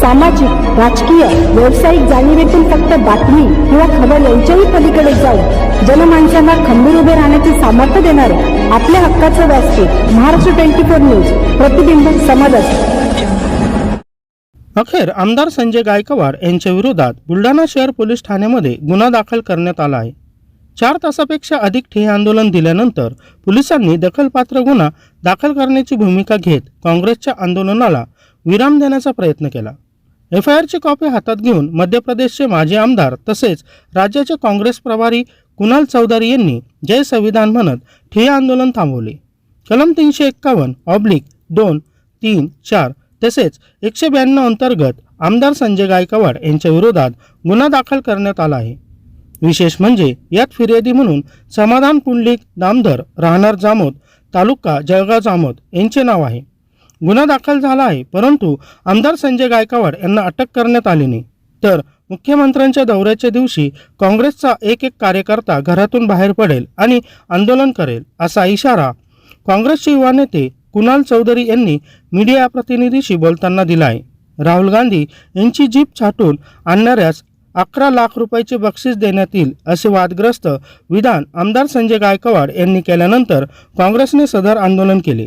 सामाजिक राजकीय व्यावसायिक जाणीवेतून फक्त बातमी किंवा खबर यांच्याही पलीकडे जाऊन जनमानसांना खंबीर उभे राहण्याचे सामर्थ्य देणारे आपल्या हक्काचं व्यासपीठ महाराष्ट्र ट्वेंटी फोर न्यूज प्रतिबिंब समाजात अखेर आमदार संजय गायकवाड यांच्या विरोधात बुलढाणा शहर पोलीस ठाण्यामध्ये गुन्हा दाखल करण्यात आला आहे. चार तासापेक्षा अधिक ठे आंदोलन दिल्यानंतर पोलिसांनी दखलपात्र गुन्हा दाखल करण्याची भूमिका घेत काँग्रेसच्या आंदोलनाला विराम देण्याचा प्रयत्न केला. एफ आय आरची कॉपी हातात घेऊन मध्य प्रदेशचे माजी आमदार तसेच राज्याचे काँग्रेस प्रभारी कुणाल चौधरी यांनी जय संविधान म्हणत ठिय्या आंदोलन थांबवले. कलम तीनशे एक्कावन्न ऑब्लिक दोन तीन चार तसेच एकशे ब्याण्णव अंतर्गत आमदार संजय गायकवाड यांच्या विरोधात गुन्हा दाखल करण्यात आला आहे. विशेष म्हणजे यात फिर्यादी म्हणून समाधान पुंडलिक दामधर राहणार जामोद तालुका जळगाव जामोद यांचे नाव आहे. गुन्हा दाखल झाला आहे परंतु आमदार संजय गायकवाड यांना अटक करण्यात आली नाही. तर मुख्यमंत्र्यांच्या दौऱ्याच्या दिवशी काँग्रेसचा एक एक कार्यकर्ता घरातून बाहेर पडेल आणि आंदोलन करेल असा इशारा काँग्रेसचे युवा नेते कुणाल चौधरी यांनी मीडिया प्रतिनिधीशी बोलताना दिला आहे राहुल गांधी यांची जीप छाटून आणणाऱ्यास अकरा लाख रुपयाचे बक्षीस देण्यात येईल असे वादग्रस्त विधान आमदार संजय गायकवाड यांनी केल्यानंतर काँग्रेसने सदर आंदोलन केले.